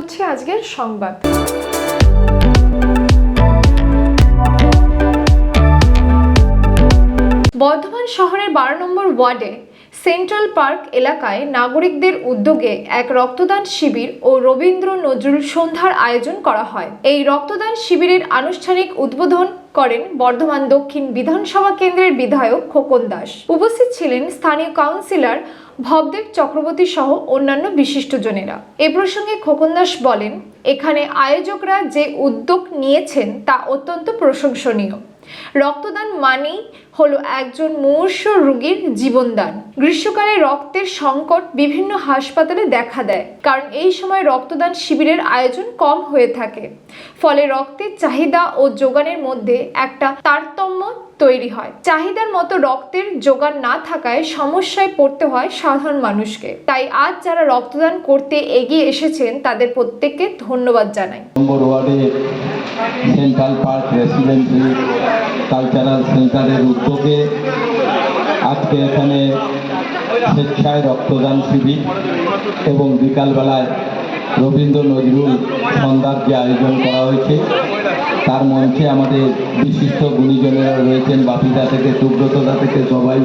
করছে আজকের সংবাদ। বর্ধমান শহরের বারো নম্বর ওয়ার্ডে সেন্ট্রাল পার্ক এলাকায় নাগরিকদের উদ্যোগে এক রক্তদান শিবির ও রবীন্দ্র নজরুল সন্ধ্যার আয়োজন করা হয়। এই রক্তদান শিবিরের আনুষ্ঠানিক উদ্বোধন করেন বর্ধমান দক্ষিণ বিধানসভা কেন্দ্রের বিধায়ক খোকন দাস। উপস্থিত ছিলেন স্থানীয় কাউন্সিলর ভবদেব চক্রবর্তী সহ অন্যান্য বিশিষ্টজনেরা এ প্রসঙ্গে খোকন দাস বলেন, এখানে আয়োজকরা যে উদ্যোগ নিয়েছেন তা অত্যন্ত প্রশংসনীয়। রক্তদান মানেই হলো একজন মৌর্ষ রোগীর জীবনদান। গ্রীষ্মকালে রক্তের সংকট বিভিন্ন হাসপাতালে দেখা দেয়, কারণ এই সময় রক্তদান শিবিরের আয়োজন কম হয়ে থাকে। ফলে রক্তের চাহিদা ও যোগানের মধ্যে একটা তারতম্য তৈরি হয়। চাহিদার মতো রক্তের যোগান না থাকায় সমস্যায় পড়তে হয় সাধারণ মানুষকে। তাই আজ যারা রক্তদান করতে এগিয়ে এসেছেন, তাদের প্রত্যেককে ধন্যবাদ জানাই। নম্বর ওয়ার্ডে সেন্ট্রাল পার্ক রেসিডেন্সি কালচারাল সেন্টারের উদ্যোগে আজকে এখানে স্বেচ্ছায় রক্তদান শিবির এবং বিকালবেলায় রবীন্দ্র নজরুল সন্ধ্যার যে আয়োজন করা হয়েছে তার মঞ্চে আমাদের বিশিষ্ট গুণীজনেরা রয়েছেন, বাপিদা থেকে, সুব্রতদা থেকে সবাই।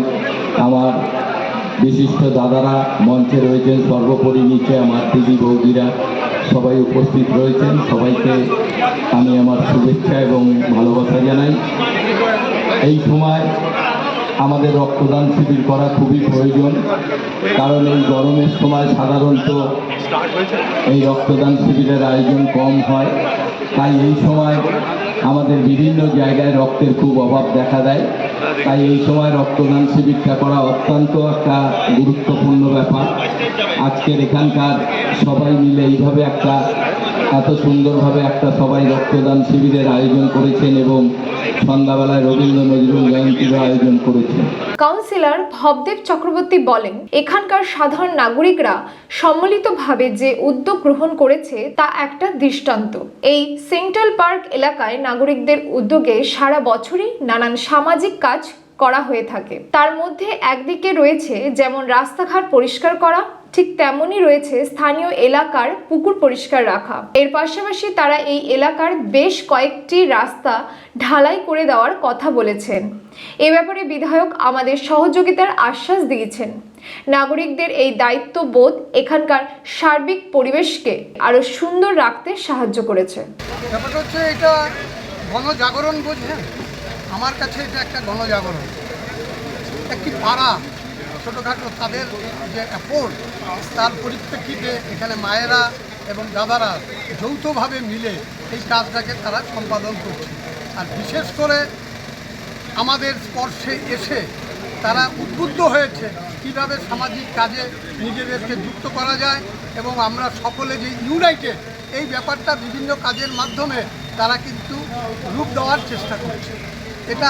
আমার বিশিষ্ট দাদারা মঞ্চে রয়েছেন, সর্বোপরি নিচে আমার দিদি বৌদিরা সবাই উপস্থিত রয়েছেন। সবাইকে আমি আমার শুভেচ্ছা এবং ভালোবাসা জানাই। এই সময় আমাদের রক্তদান শিবির করা খুবই প্রয়োজন, কারণ এই গরমের সময় সাধারণত এই রক্তদান শিবিরের আয়োজন কম হয়। তাই এই সময় আমাদের বিভিন্ন জায়গায় রক্তের খুব অভাব দেখা দেয়। তাই এই সময় রক্তদান শিবিরটা করা অত্যন্ত একটা গুরুত্বপূর্ণ ব্যাপার। আজকের এখানকার সবাই মিলে এইভাবে একটা, এত সুন্দরভাবে একটা সবাই রক্তদান শিবিরের আয়োজন করেছেন এবং সন্ধ্যাবেলায় রবীন্দ্র নজরুল জয়ন্তীর আয়োজন করেছেন। কাউন্সিলর ভবদেব চক্রবর্তী বলেন, এখানকার সাধারণ নাগরিকরা সম্মিলিতভাবে যে উদ্যোগ গ্রহণ করেছে তা একটা দৃষ্টান্ত। এই সেন্ট্রাল পার্ক এলাকায় নাগরিকদের উদ্যোগে সারা বছরই নানান সামাজিক কাজ করা হয়ে থাকে। তার মধ্যে একদিকে রয়েছে যেমন রাস্তাঘাট পরিষ্কার করা ঠিক তেমনই রয়েছে স্থানীয় এলাকার পুকুর পরিষ্কার রাখা। এর পাশাপাশি তারা এই এলাকার বেশ কয়েকটি রাস্তা ঢালাই করে দেওয়ার কথা বলেছেন। এ ব্যাপারে বিধায়ক আমাদের সহযোগিতার আশ্বাস দিয়েছেন। নাগরিকদের এই দায়িত্ববোধ এখানকার সার্বিক পরিবেশকে আরও সুন্দর রাখতে সাহায্য করেছে। হচ্ছে এটা গণজাগরণ বোঝেন আমার কাছে এটা একটা গণজাগরণ। একটি পাড়া? ছোটোখাটো তাদের যে অ্যাপোর্ট তার পরিপ্রেক্ষিতে এখানে মায়েরা এবং দাদারা যৌথভাবে মিলে এই কাজটাকে তারা সম্পাদন করছে। আর বিশেষ করে আমাদের স্পর্শে এসে তারা উদ্বুদ্ধ হয়েছে কীভাবে সামাজিক কাজে নিজেদেরকে যুক্ত করা যায় এবং আমরা সকলে যে ইউনাইটেড এই ব্যাপারটা বিভিন্ন কাজের মাধ্যমে তারা কিন্তু রূপ দেওয়ার চেষ্টা করছে। এটা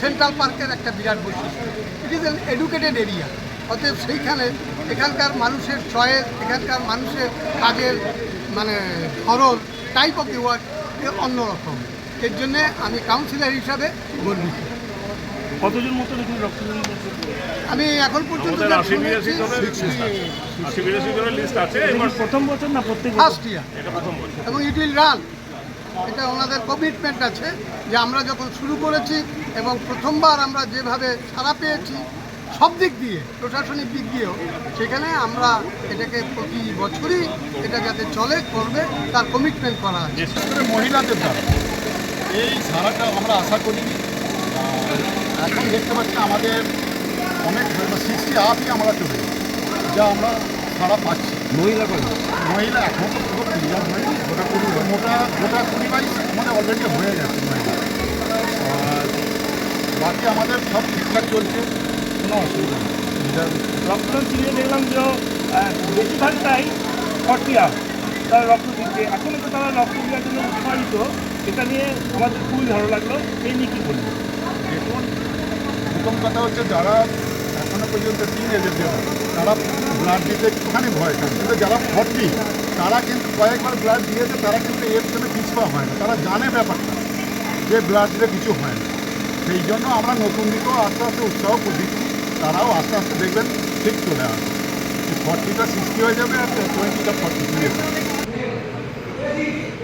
সেন্ট্রাল পার্কের একটা বিরাট বৈশিষ্ট্য। It is an educated area অতএব সেইখানে এখানকার মানুষের চয়েস এখানকার মানুষের কাজের মানে ধরন টাইপ অফ দি ওয়ার্ক অন্যরকম। এর জন্যে আমি কাউন্সিলর হিসাবে গর্বিত। কতজন মতো আমি এখন পর্যন্ত প্রথম বছর না প্রত্যেক ফার্স্ট ইয়ার এটা প্রথম বছর। এবং ইট উইল রান এটা ওনাদের কমিটমেন্ট আছে যে আমরা যখন শুরু করেছি এবং প্রথমবার আমরা যেভাবে সারা পেয়েছি সব দিক দিয়ে প্রশাসনিক দিক দিয়েও সেখানে আমরা এটাকে প্রতি বছরই এটা যাতে চলে করবে তার কমিটমেন্ট করা আছে। করে মহিলাদের দ্বারা। এই সারাটা আমরা আশা করিনি আর এখন দেখতে পাচ্ছি আমাদের অনেক সিক্সটি আপই আমরা চলে যা আমরা সারা পাচ্ছি। মহিলা মহিলা এখন তো পুরো ক্লিয়ার হয়নি। গোটা কুড়ি মোটা গোটা কুড়ি বাইশ আমাদের অলরেডি হয়ে গেছে। আর বাকি আমাদের সব ঠিকঠাক চলছে কোনো অসুবিধা নেই। রক্তদান শিবিরে দেখলাম যে বেশিরভাগটাই ফর্টিয়া তারা রক্ত দিচ্ছে। এখন তো তারা রক্ত দেওয়ার জন্য উৎসাহিত। এটা নিয়ে আমাদের খুবই ভালো লাগল। এই নিয়ে কী বলব? দেখুন প্রথম কথা হচ্ছে যারা এখনও পর্যন্ত এজের দেওয়া তারা ব্লাড দিতে একটুখানি ভয় কিন্তু যারা ফর্টি তারা কিন্তু কয়েকবার ব্লাড দিয়েছে তারা কিন্তু এর জন্য পিছপা হয় না। তারা জানে ব্যাপারটা যে ব্লাড দিলে কিছু হয় না। সেই জন্য আমরা নতুন দিকেও আস্তে আস্তে উৎসাহ দিচ্ছি। তারাও আস্তে আস্তে দেখবেন ঠিক চলে আসবে। ফর্টিটা সিক্সটি হয়ে যাবে আর টোয়েন্টিটা ফর্টি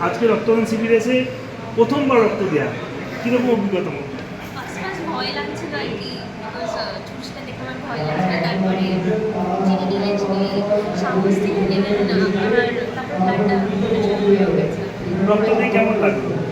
আজকে রক্তদান শিবিরে এসে প্রথমবার রক্ত দেওয়া কীরকম অভিজ্ঞতা ভয় লাগছিল আর কি বিকজ দেখে আমার ভয় লাগছিল। তারপরে যিনি নিলেন তিনি সাহস দিলেন এবং আমার তারপর ব্লাডটা ডোনেশন হয়ে দিয়ে কেমন লাগল?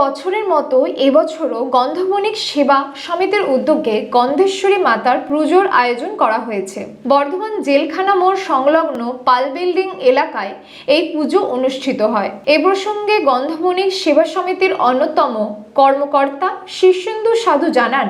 বছরের মতো এবছরও গন্ধবণিক সেবা সমিতির উদ্যোগে গন্ধেশ্বরী মাতার পুজোর আয়োজন করা হয়েছে। বর্ধমান জেলখানা মোড় সংলগ্ন পাল বিল্ডিং এলাকায় এই পুজো অনুষ্ঠিত হয়। এ প্রসঙ্গে গন্ধবণিক সেবা সমিতির অন্যতম কর্মকর্তা শীর্ষেন্দু সাধু জানান,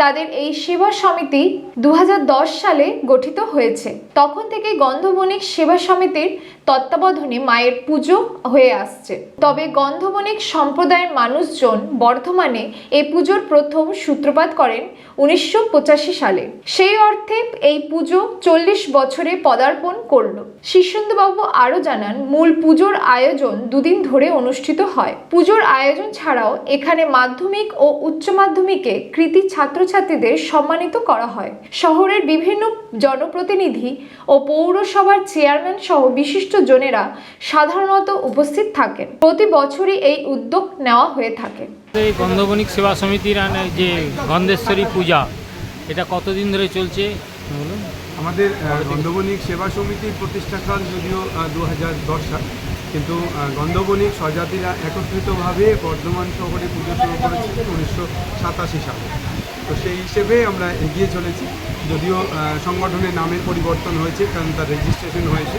তাদের এই সেবা সমিতি দু হাজার দশ সালে গঠিত হয়েছে। তখন থেকে গন্ধবণিক সেবা সমিতির তত্ত্বাবধানে মায়ের পুজো হয়ে আসছে। তবে গন্ধবণিক সম্প্রদায়ের মানুষজন বর্ধমানে এই পুজোর প্রথম সূত্রপাত করেন উনিশশো পঁচাশি সালে। সেই অর্থে এই পুজো চল্লিশ বছরে পদার্পণ করল। শীর্ষেন্দুবাবু আরও জানান, মূল পুজোর আয়োজন দুদিন ধরে অনুষ্ঠিত হয়। পুজোর আয়োজন ছাড়াও এখানে মাধ্যমিক ও উচ্চ মাধ্যমিকে কৃতি ছাত্রছাত্রীদের সম্মানিত করা হয়। শহরের বিভিন্ন জনপ্রতিনিধি ও পৌরসভার চেয়ারম্যান সহ বিশিষ্ট জনেরা সাধারণত উপস্থিত থাকেন। প্রতি বছরই এই উদ্যোগ নেওয়া হয়ে থাকে। এই গন্ধবণিক সেবা সমিতির যে গন্ধেশ্বরী পূজা এটা কতদিন ধরে চলছে? আমাদের গন্ধবণিক সেবা সমিতির প্রতিষ্ঠাকাল যদিও দু হাজার দশ সাল। কিন্তু গন্ধবণিক স্বজাতিরা একত্রিতভাবে বর্ধমান শহরে পুজো শুরু করেছিল উনিশশো সাতাশি সালে। তো সেই হিসেবে আমরা এগিয়ে চলেছি। যদিও সংগঠনের নামের পরিবর্তন হয়েছে কারণ তার রেজিস্ট্রেশন হয়েছে।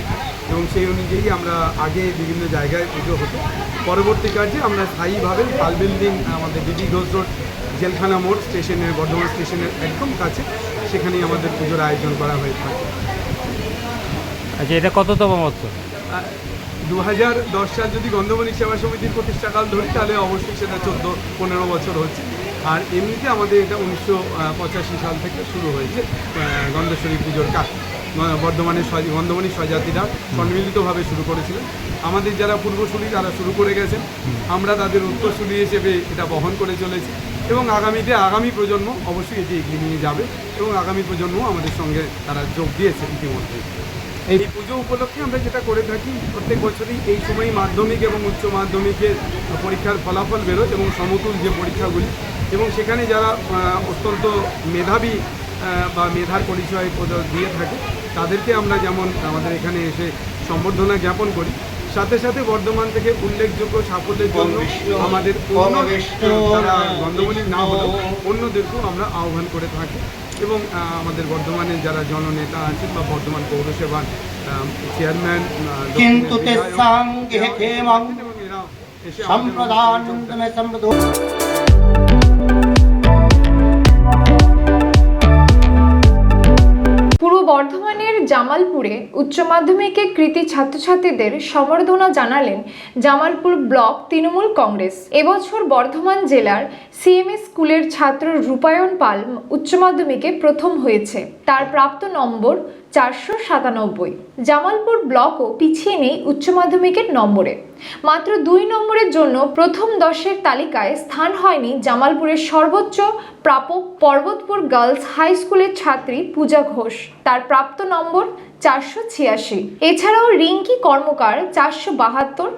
এবং সেই অনুযায়ী আমরা আগে বিভিন্ন জায়গায় পুজো হতো। পরবর্তী কার্যে আমরা স্থায়ীভাবে পাল বিল্ডিং আমাদের ডিডি ঘোষ রোড জেলখানা মোড় স্টেশনের বর্ধমান স্টেশনের একদম কাছে সেখানেই আমাদের পুজোর আয়োজন করা হয়ে থাকে। আচ্ছা এটা কততম বছর দু হাজার দশ সাল যদি গন্ধবণী সেবা সমিতির প্রতিষ্ঠাকাল ধরি, তাহলে অবশ্যই সেটা চোদ্দ, পনেরো বছর হচ্ছে। আর এমনিতে আমাদের এটা উনিশশো পঁচাশি সাল থেকে শুরু হয়েছে গন্ধেশ্বরী পুজোর কাজ। বর্ধমানের গন্ধবণী স্বজাতিরা সম্মিলিতভাবে শুরু করেছিলেন। আমাদের যারা পূর্বসূরি, তারা শুরু করে গেছেন। আমরা তাদের উত্তরসূরি হিসেবে এটা বহন করে চলেছি। এবং আগামীতে, আগামী প্রজন্ম অবশ্যই এটি এগিয়ে নিয়ে যাবে। এবং আগামী প্রজন্ম আমাদের সঙ্গে তারা যোগ দিয়েছে ইতিমধ্যে এই পুজো উপলক্ষে আমরা যেটা করে থাকি প্রত্যেক বছরই এই সময় মাধ্যমিক এবং উচ্চ মাধ্যমিকের পরীক্ষার ফলাফল বেরোয় এবং সমতুল যে পরীক্ষাগুলি এবং সেখানে যারা অত্যন্ত মেধাবী বা মেধার পরিচয় দিয়ে থাকে তাদেরকে আমরা যেমন আমাদের এখানে এসে সম্বর্ধনা জ্ঞাপন করি সাথে সাথে বর্ধমান থেকে উল্লেখযোগ্য সাফল্যের জন্য আমাদের অন্য তারা গন্ধবলী না হলেও অন্যদেরকেও আমরা আহ্বান করে থাকি। এবং আমাদের বর্ধমানে যারা জননেতা আছেন বা বর্ধমান পৌরসভার আহ, চেয়ারম্যান কিন্তু পূর্ব বর্ধমানের জামালপুরে উচ্চ মাধ্যমিকে কৃতি ছাত্রছাত্রীদের সম্বর্ধনা জানালেন জামালপুর ব্লক তৃণমূল কংগ্রেস। এবছর বর্ধমান জেলার সিএমএস স্কুলের ছাত্র রূপায়ণ পাল উচ্চ মাধ্যমিকে প্রথম হয়েছে। তার প্রাপ্ত নম্বর চারশো সাতানব্বই। জামালপুর ব্লকও পিছিয়ে নেই উচ্চ মাধ্যমিকের নম্বরে। মাত্র দুই নম্বরের জন্য প্রথম দশের তালিকায় স্থান হয়নি জামালপুরের সর্বোচ্চ প্রাপক পর্বতপুর গার্লস হাই স্কুলের ছাত্রী পূজা ঘোষ। তার প্রাপ্ত নম্বর চারশো ছিয়াশি। এছাড়াও রিঙ্কি কর্মকার চারশো বাহাত্তর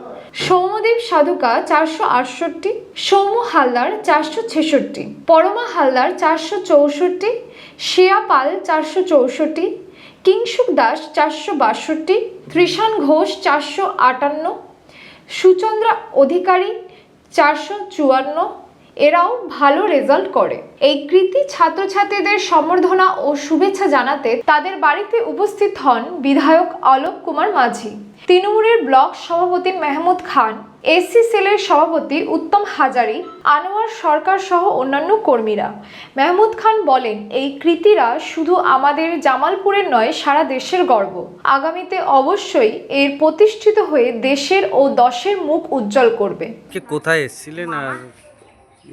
সৌম্যদেব সাধুকা চারশো আটষট্টি, সৌম্য হালদার চারশো ছেষট্টি, পরমা হালদার চারশো চৌষট্টি, শ্রেয়া পাল চারশো চৌষট্টি, কিংসুক দাস চারশো বাষট্টি ত্রিশান ঘোষ চারশো আটান্ন, সুচন্দ্রা অধিকারী চারশো চুয়ান্ন এরাও ভালো রেজাল্ট করে। এই কৃতি ছাত্রছাত্রীদের সম্বর্ধনা ও শুভেচ্ছা জানাতে তাদের বাড়িতে উপস্থিত হন বিধায়ক অলোক কুমার মাঝি। তৃণমূলের ব্লক সভাপতি মেহমুদ খান এসসি সেলের সভাপতি উত্তম হাজারি, আনোয়ার সরকার সহ অন্যান্য কর্মীরা। মেহমুদ খান বলেন, এই কৃতিরা শুধু আমাদের জামালপুরের নয়, সারা দেশের গর্ব। আগামীতে অবশ্যই এর প্রতিষ্ঠিত হয়ে দেশের ও দশের মুখ উজ্জ্বল করবে। কোথায় এসেছিলেন আর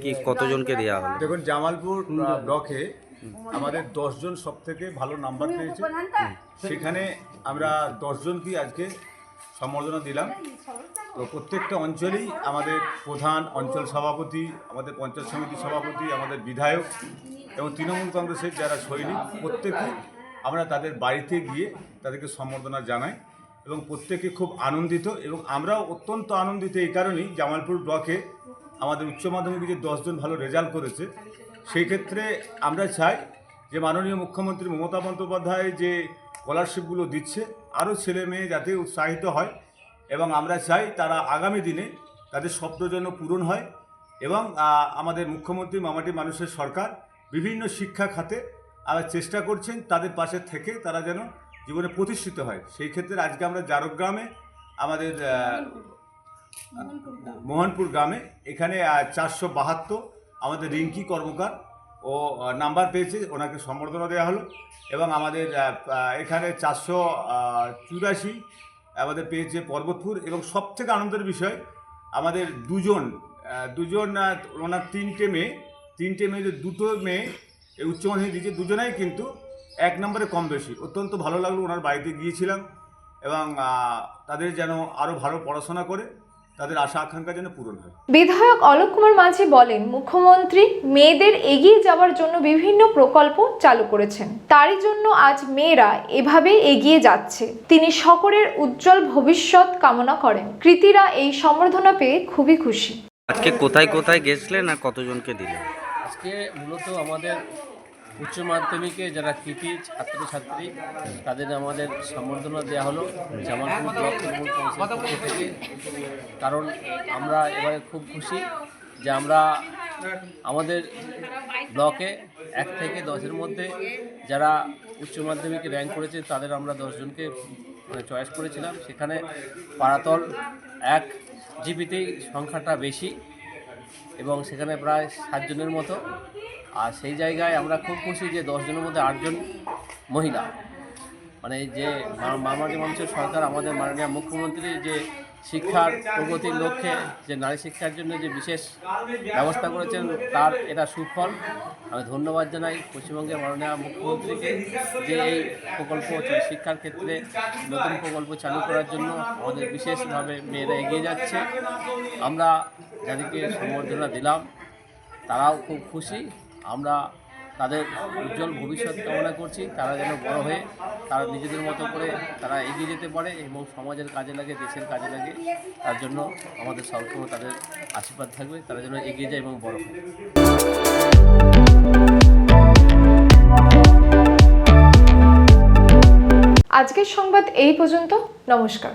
কি কতজনকে দেওয়া হলো? দেখুন, জামালপুর ব্লকে আমাদের দশজন সব থেকে ভালো নাম্বার পেয়েছে। সেখানে আমরা দশজনকে আজকে সম্বর্ধনা দিলাম। তো প্রত্যেকটা অঞ্চলেই আমাদের প্রধান অঞ্চল সভাপতি, আমাদের পঞ্চায়েত সমিতি সভাপতি, আমাদের বিধায়ক এবং তৃণমূল কংগ্রেসের যারা সৈনিক, প্রত্যেকে আমরা তাদের বাড়িতে গিয়ে তাদেরকে সম্বর্ধনা জানাই এবং প্রত্যেকে খুব আনন্দিত এবং আমরাও অত্যন্ত আনন্দিত এই কারণেই জামালপুর ব্লকে আমাদের উচ্চ মাধ্যমিকে যে দশজন ভালো রেজাল্ট করেছে সেই ক্ষেত্রে আমরা চাই যে মাননীয় মুখ্যমন্ত্রী মমতা বন্দ্যোপাধ্যায় যে স্কলারশিপগুলো দিচ্ছে আরও ছেলে মেয়ে যাতে উৎসাহিত হয় এবং আমরা চাই তারা আগামী দিনে তাদের স্বপ্ন যেন পূরণ হয় এবং আমাদের মুখ্যমন্ত্রী মামাটি মানুষের সরকার বিভিন্ন শিক্ষা খাতে আহ, চেষ্টা করছেন তাদের পাশে থেকে তারা যেন জীবনে প্রতিষ্ঠিত হয়। সেই ক্ষেত্রে আজকে আমরা জারগ্রামে আমাদের আহ, মোহনপুর গ্রামে এখানে চারশো বাহাত্তর আমাদের রিঙ্কি কর্মকার, ও নাম্বার পেয়েছে, ওনাকে সম্বর্ধনা দেওয়া হলো। এবং আমাদের এখানে চারশো চুরাশি আমাদের পেয়েছে পর্বতপুর। এবং সবথেকে আনন্দের বিষয়, আমাদের দুজন দুজন ওনার তিনটে মেয়ে তিনটে মেয়ে দুটো মেয়ে উচ্চ মাধ্যমিক দিয়েছে, দুজনাই কিন্তু এক নম্বরে কম বেশি। অত্যন্ত ভালো লাগল ওনার বাড়িতে গিয়েছিলাম এবং তাদের যেন আরও ভালো পড়াশোনা করে। তাদের আশা আকাঙ্ক্ষা যেন পূরণ হয়। বিধায়ক অলোক কুমার মাঝি বলেন মুখ্যমন্ত্রী মেয়েদের এগিয়ে যাওয়ার জন্য বিভিন্ন প্রকল্প চালু করেছেন। তারই জন্য আজ মেয়েরা এভাবে এগিয়ে যাচ্ছে। তিনি সকলের উজ্জ্বল ভবিষ্যৎ কামনা করেন। কৃতীরা এই সম্বর্ধনা পেয়ে খুবই খুশি। আজকে কোথায় কোথায় গেছিলেন আর কতজনকে দিলেন? আজকে মূলত আমাদের উচ্চ মাধ্যমিকে যারা কৃতি ছাত্রছাত্রী, তাদের আমাদের সম্বর্ধনা দেওয়া হলো পক্ষ থেকে। কারণ আমরা এবারে খুব খুশি যে আমরা আমাদের ব্লকে এক থেকে দশের মধ্যে যারা উচ্চ মাধ্যমিকে র্যাঙ্ক করেছে, তাদের আমরা দশজনকে মানে চয়েস করেছিলাম। সেখানে পারাতল এক জিপিতেই সংখ্যাটা বেশি এবং সেখানে প্রায় সাতজনের মতো আর সেই জায়গায় আমরা খুব খুশি যে দশজনের মধ্যে আটজন মহিলা। মানে যে মামাটি মানুষের সরকার, আমাদের মাননীয় মুখ্যমন্ত্রী যে শিক্ষার প্রগতির লক্ষ্যে, যে নারী শিক্ষার জন্য যে বিশেষ ব্যবস্থা করেছেন, তার এটা সুফল। আমি ধন্যবাদ জানাই পশ্চিমবঙ্গের মাননীয় মুখ্যমন্ত্রীকে যে এই প্রকল্প শিক্ষার ক্ষেত্রে নতুন প্রকল্প চালু করার জন্য আমাদের বিশেষভাবে মেয়েরা এগিয়ে যাচ্ছে। আমরা যাদেরকে সম্বর্ধনা দিলাম, তারাও খুব খুশি। আমরা তাদের উজ্জ্বল ভবিষ্যৎ কামনা করছি, তারা যেন বড় হয়ে তারা নিজেদের মতো করে তারা এগিয়ে যেতে পারে এবং সমাজের কাজে লাগে, দেশের কাজে লাগে, তার জন্য আমাদের সবসময় তাদের আশীর্বাদ থাকবে, তারা যেন এগিয়ে যায় এবং বড় হয়। আজকের সংবাদ এই পর্যন্ত, নমস্কার।